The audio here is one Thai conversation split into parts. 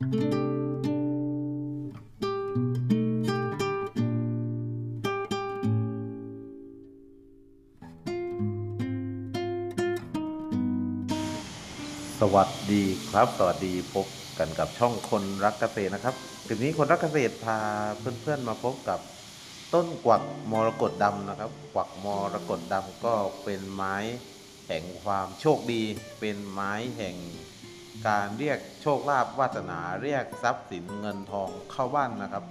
สวัสดีครับ สวัสดีพบกันกับช่องคนรักเกษตรนะครับทีนี้คนรักเกษตรพาเพื่อนๆมาพบกับต้นกวักมรกตดำนะครับ กวักมรกตดำก็เป็นไม้แห่งความโชคดี เป็นไม้แห่ง การเรียกโชคลาภวาสนาเรียกทรัพย์สินเงินทองเข้าบ้านนะครับ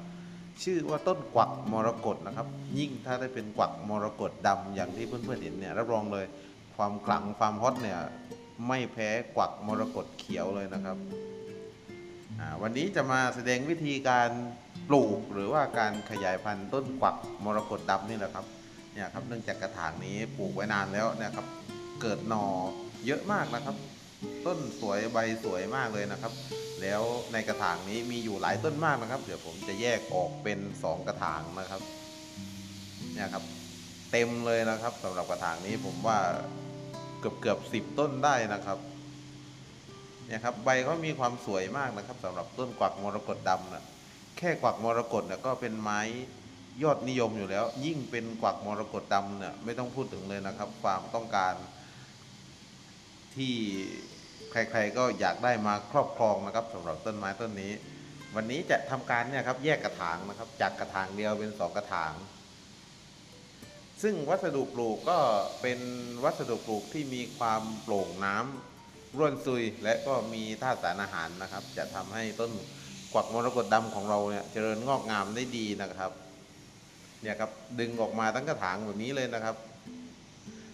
ชื่อว่าต้นกวักมรกตนะครับ ยิ่งถ้าได้เป็นกวักมรกตดำอย่างที่เพื่อนๆเห็นเนี่ยรับรองเลยความขลังความฮอตเนี่ยไม่แพ้กวักมรกตเขียวเลยนะครับวันนี้จะมาแสดงวิธีการปลูกหรือว่าการขยายพันธุ์ต้นกวักมรกตดำนี่แหละครับเนี่ยครับเนื่องจากกระถางนี้ปลูกไว้นานแล้วเนะครับ เกิดหนอเยอะมากนะครับ ต้นสวยใบสวยมากเลยนะครับ แล้วในกระถางนี้มีอยู่หลายต้นมากนะครับ เดี๋ยวผมจะแยกออกเป็น 2 กระถางนะครับเนี่ยครับ เต็มเลยนะครับสำหรับกระถางนี้ผมว่าเกือบเกือบสิบต้นได้นะครับเนี่ยครับใบเขามีความสวยมากนะครับสำหรับต้นกวักมรกตดำนะแค่กวักมรกตเนี่ยก็เป็นไม้ยอดนิยมอยู่แล้ว ยิ่งเป็นกวักมรกตดำเนี่ยไม่ต้องพูดถึงเลยนะครับ ความต้องการ ที่ใครๆก็อยากได้มาครอบครองนะครับสำหรับต้นไม้ต้นนี้ วันนี้จะทำการเนี่ยครับแยกกระถางนะครับ จากกระถางเดียวเป็นสองกระถาง ซึ่งวัสดุปลูกก็เป็นวัสดุปลูกที่มีความโปร่งน้ำร่วนซุยและก็มีธาตุสารอาหารนะครับ จะทำให้ต้นกวักมรกตดำของเราเนี่ยเจริญงอกงามได้ดีนะครับเนี่ยครับดึงออกมาทั้งกระถางแบบนี้เลยนะครับ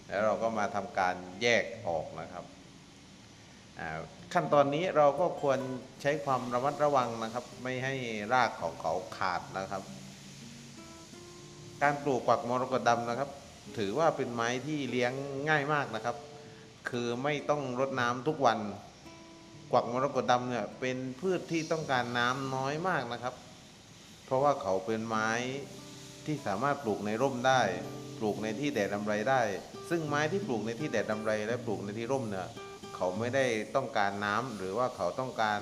แล้วเราก็มาทำการแยกออกนะครับ ขั้นตอนนี้เราก็ควรใช้ความระมัดระวังนะครับ ไม่ให้รากของเขาขาดนะครับ การปลูกกวักมรกตดำนะครับ ถือว่าเป็นไม้ที่เลี้ยงง่ายมากนะครับ คือไม่ต้องรดน้ำทุกวัน กวักมรกตดำเนี่ยเป็นพืชที่ต้องการน้ำน้อยมากนะครับ เพราะว่าเขาเป็นไม้ที่สามารถปลูกในร่มได้ ปลูกในที่แดดดำไรได้ ซึ่งไม้ที่ปลูกในที่แดดดำไรและปลูกในที่ร่มเนี่ย เขาไม่ได้ต้องการน้ำหรือว่าเขาต้องการ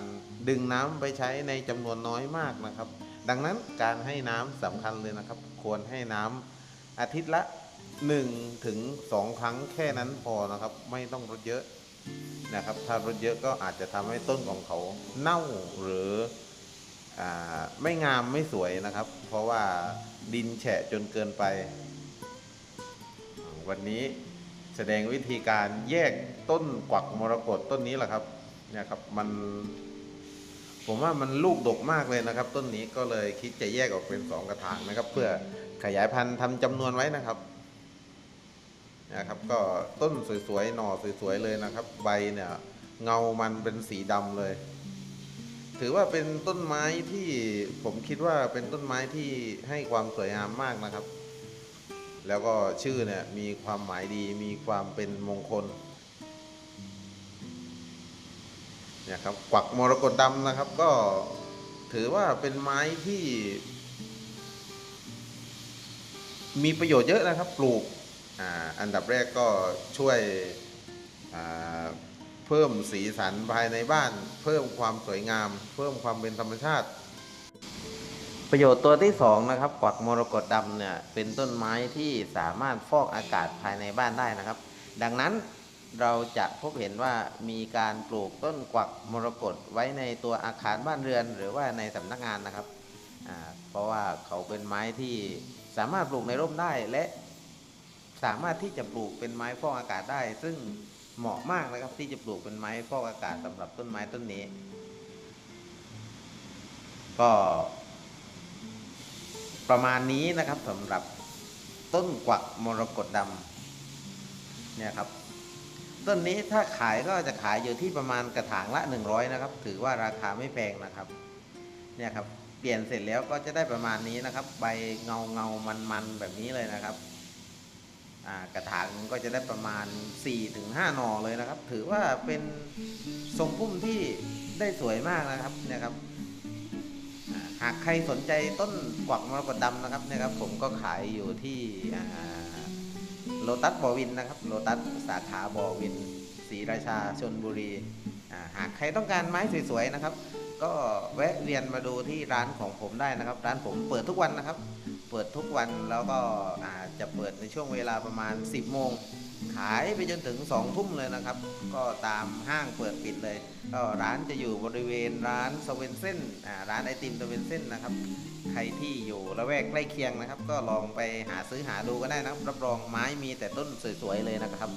ดึงน้ำไปใช้ในจำนวนน้อยมากนะครับ ดังนั้นการให้น้ำสำคัญเลยนะครับ ควรให้น้ำอาทิตย์ละ1ถึง2ครั้งแค่นั้นพอนะครับ ไม่ต้องรดเยอะนะครับ ถ้ารดเยอะก็อาจจะทำให้ต้นของเขาเน่าหรืออไม่งามไม่สวยนะครับ เพราะว่าดินแฉะจนเกินไป วันนี้ แสดงวิธีการแยกต้นกวักมรกตต้นนี้แหละครับเนี่ยครับมัน ผมว่ามันลูกดกมากเลยนะครับ ต้นนี้ก็เลยคิดจะแยกออกเป็นสองกระถางนะครับ เพื่อขยายพันธุ์ทำจำนวนไว้นะครับนะครับก็ต้นสวยๆหน่อสวยๆเลยนะครับ ใบเนี่ยเงามันเป็นสีดำเลย ถือว่าเป็นต้นไม้ที่ผมคิดว่าเป็นต้นไม้ที่ให้ความสวยงามมากนะครับ แล้วก็ชื่อเนี่ยมีความหมายดีมีความเป็นมงคลเนี่ยครับกวักมรกตดำนะครับ ก็ถือว่าเป็นไม้ที่ มีประโยชน์เยอะนะครับ ปลูกออันดับแรกก็ช่วยเพิ่มสีสันภายในบ้าน เพิ่มความสวยงาม เพิ่มความเป็นธรรมชาติ ประโยชน์ตัวที่สองนะครับกวักมรกตดำเนี่ยเป็นต้นไม้ที่สามารถฟอกอากาศภายในบ้านได้นะครับ ดังนั้นเราจะพบเห็นว่ามีการปลูกต้นกวักมรกตไว้ในตัวอาคารบ้านเรือน หรือว่าในสำนักงานนะครับ เพราะว่าเขาเป็นไม้ที่สามารถปลูกในร่มได้และสามารถที่จะปลูกเป็นไม้ฟอกอากาศได้ ซึ่งเหมาะมากนะครับที่จะปลูกเป็นไม้ฟอกอากาศสำหรับต้นไม้ต้นนี้ ก็ ประมาณนี้นะครับสำหรับต้นกวักมรกตดำเนี่ยครับ ต้นนี้ถ้าขายก็จะขายอยู่ที่ประมาณกระถางละ 100 นะครับ ถือว่าราคาไม่แพงนะครับเนี่ยครับเปลี่ยนเสร็จแล้วก็จะได้ประมาณนี้นะครับ ใบเงาเงามันมันๆแบบนี้เลยนะครับกระถางก็จะได้ประมาณ 4-5 หน่อเลยนะครับ ถือว่าเป็นทรงพุ่มที่ได้สวยมากนะครับเนี่ยครับากใครสนใจต้นกวักมรกตดำนะครับนะครับ ผมก็ขายอยู่ที่โลตัสบอวินนะครับโลตัสสาขาบอวินศรีราชาชนบุรีหากใครต้องการไม้สวยๆนะครับ ก็แวะเวียนมาดูที่ร้านของผมได้นะครับ ร้านผมเปิดทุกวันนะครับ เปิดทุกวันแล้วก็อาจจะเปิดในช่วงเวลาประมาณ 10 โมง ขายไปจนถึง2ทุ่มเลยนะครับ ก็ตามห้างเปิดปิดเลย ก็ร้านจะอยู่บริเวณร้านสเวนเซ่นร้านไอติมสเวนเซ่นนะครับ ใครที่อยู่ละแวกใกล้เคียงนะครับ ก็ลองไปหาซื้อหาดูก็ได้นะครับ รับรองไม้มีแต่ต้นสวยๆเลยนะครับ